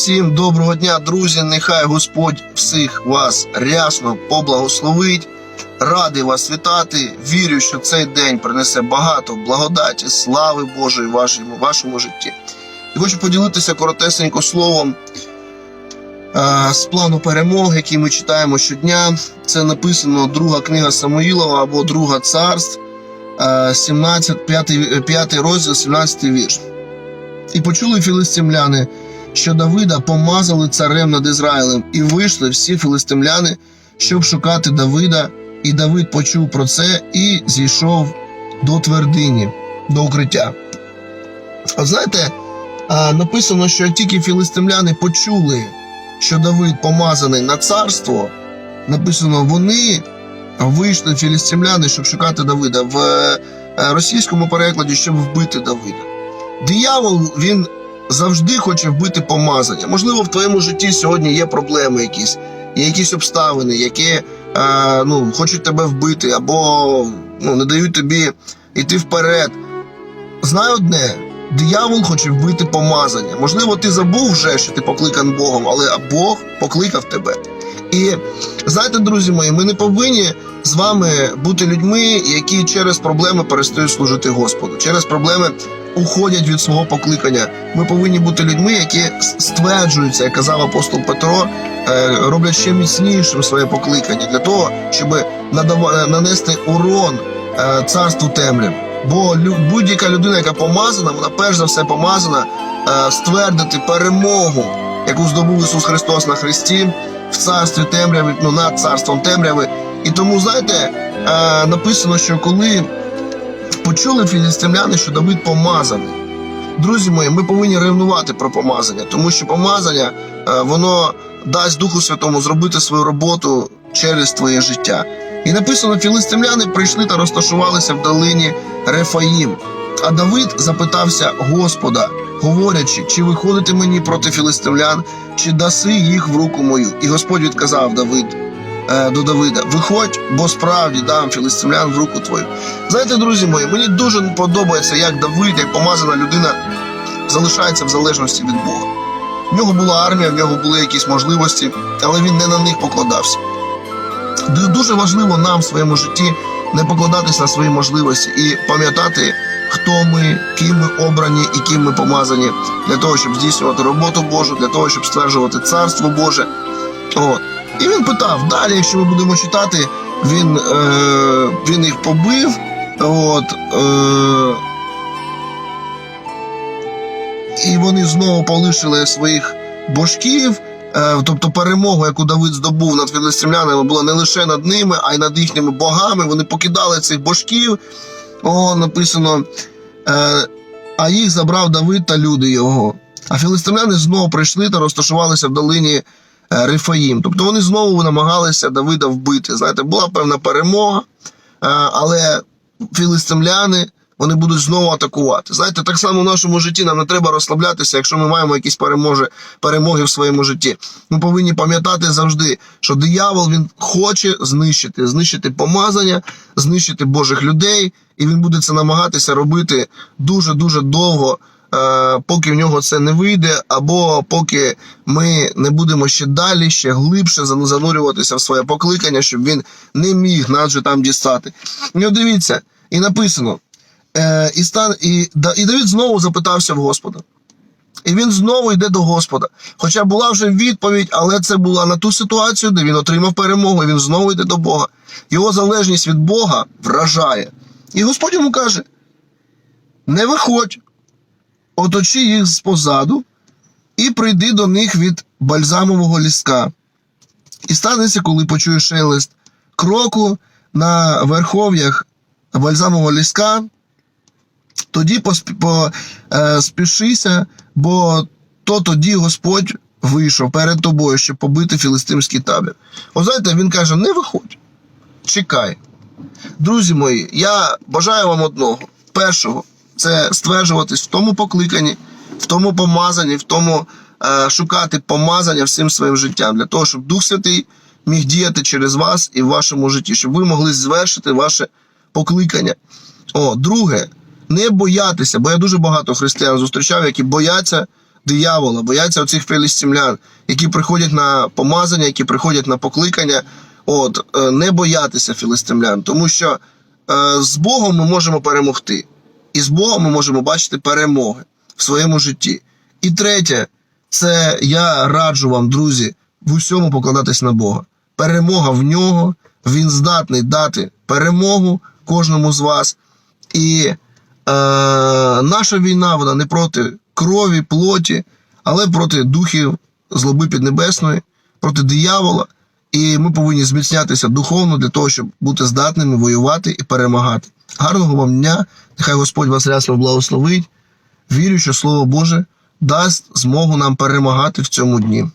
Всім доброго дня, друзі. Нехай Господь всіх вас рясно поблагословить. Радий вас вітати. Вірю, що цей день принесе багато благодаті, слави Божої вашому, вашому житті. І хочу поділитися коротесенько словом е, з плану перемоги, який ми читаємо щодня. Це написано друга книга Самуїлова або Друга царств, е, 17, 5, 5 розділ, 17 вірш. І почули філистимляни, що Давида помазали царем над Ізраїлем, і вийшли всі філистимляни, щоб шукати Давида. І Давид почув про це і зійшов до твердині, до укриття. От знаєте, написано, що тільки філистимляни почули, що Давид помазаний на царство, написано, вони вийшли філістимляни, щоб шукати Давида. В е, російському перекладі, щоб вбити Давида. Диявол він завжди хоче вбити помазання. Можливо, в твоєму житті сьогодні є проблеми якісь, є якісь обставини, які е, ну, хочуть тебе вбити, або ну, не дають тобі йти вперед. Знай одне: диявол хоче вбити помазання. Можливо, ти забув вже, що ти покликан Богом, але Бог покликав тебе. І знаєте, друзі мої, ми не повинні з вами бути людьми, які через проблеми перестають служити Господу, через проблеми уходять від свого покликання. Ми повинні бути людьми, які стверджуються, як казав апостол Петро, е, роблять ще міцнішим своє покликання для того, щоб нанести урон е, царству темряв. Бо будь-яка людина, яка помазана, вона перш за все помазана е, ствердити перемогу, яку здобув Ісус Христос на Христі в царстві темряви, ну над царством темряви. І тому, знаєте, е, написано, що коли почули філістимляни, що Давид помазаний. Друзі мої, ми повинні ревнувати про помазання, тому що помазання е, воно дасть Духу Святому зробити свою роботу через твоє життя. І написано: філистимляни прийшли та розташувалися в долині Рефаїм. А Давид запитався Господа, говорячи, чи виходити мені проти філистимлян, чи даси їх в руку мою? І Господь відказав Давид е, до Давида: Виходь, бо справді дам філистимлян в руку твою. Знаєте, друзі мої, мені дуже подобається, як Давид, як помазана людина, залишається в залежності від Бога. В нього була армія, в нього були якісь можливості, але він не на них покладався. Дуже важливо нам в своєму житті не покладатися на свої можливості і пам'ятати, хто ми, ким ми обрані і ким ми помазані, для того, щоб здійснювати роботу Божу, для того, щоб стверджувати царство Боже. От. І він питав: далі, якщо ми будемо читати, він, е, він їх побив. От, е, і вони знову полишили своїх божків. Е, тобто перемогу, яку Давид здобув над філистимлянами, була не лише над ними, а й над їхніми богами. Вони покидали цих божків. О, написано. Е, а їх забрав Давид та люди його. А філистимляни знову прийшли та розташувалися в долині е, Рифаїм. Тобто вони знову намагалися Давида вбити. Знаєте, була певна перемога, але філистимляни вони будуть знову атакувати. Знаєте, так само в нашому житті нам не треба розслаблятися, якщо ми маємо якісь перемоги, перемоги в своєму житті. Ми повинні пам'ятати завжди, що диявол він хоче знищити, знищити помазання, знищити Божих людей, і він буде це намагатися робити дуже дуже довго. е, Поки в нього це не вийде, або поки ми не будемо ще далі, ще глибше зан- занурюватися в своє покликання, щоб він не міг нас же там дістати. От дивіться, і написано: е, і, стан, і, і Давид знову запитався в Господа. І він знову йде до Господа. Хоча була вже відповідь, але це була на ту ситуацію, де він отримав перемогу, і він знову йде до Бога. Його залежність від Бога вражає. І Господь йому каже: не виходь, оточи їх спозаду і прийди до них від бальзамового ліска. І станеться, коли почуєш шелест кроку на верхов'ях бальзамового ліска, тоді поспі, по, е, бо то тоді Господь вийшов перед тобою, щоб побити філистимський табір. О, знаєте, він каже: не виходь, чекай. Друзі мої, я бажаю вам одного: першого це стверджуватись в тому покликанні, в тому помазанні, в тому е, шукати помазання всім своїм життям, для того, щоб Дух Святий міг діяти через вас і в вашому житті, щоб ви могли звершити ваше покликання. О, друге, не боятися, бо я дуже багато християн зустрічав, які бояться диявола, бояться оцих філістимлян, які приходять на помазання, які приходять на покликання. От е, не боятися філістимлян, тому що е, з Богом ми можемо перемогти, і з Богом ми можемо бачити перемоги в своєму житті. І третє, це я раджу вам, друзі, в усьому покладатись на Бога. Перемога в нього, він здатний дати перемогу кожному з вас. І наша війна вона не проти крові, плоті, але проти духів злоби піднебесної, проти диявола. І ми повинні зміцнятися духовно для того, щоб бути здатними воювати і перемагати. Гарного вам дня! Нехай Господь вас рясно благословить. Вірю, що Слово Боже дасть змогу нам перемагати в цьому дні.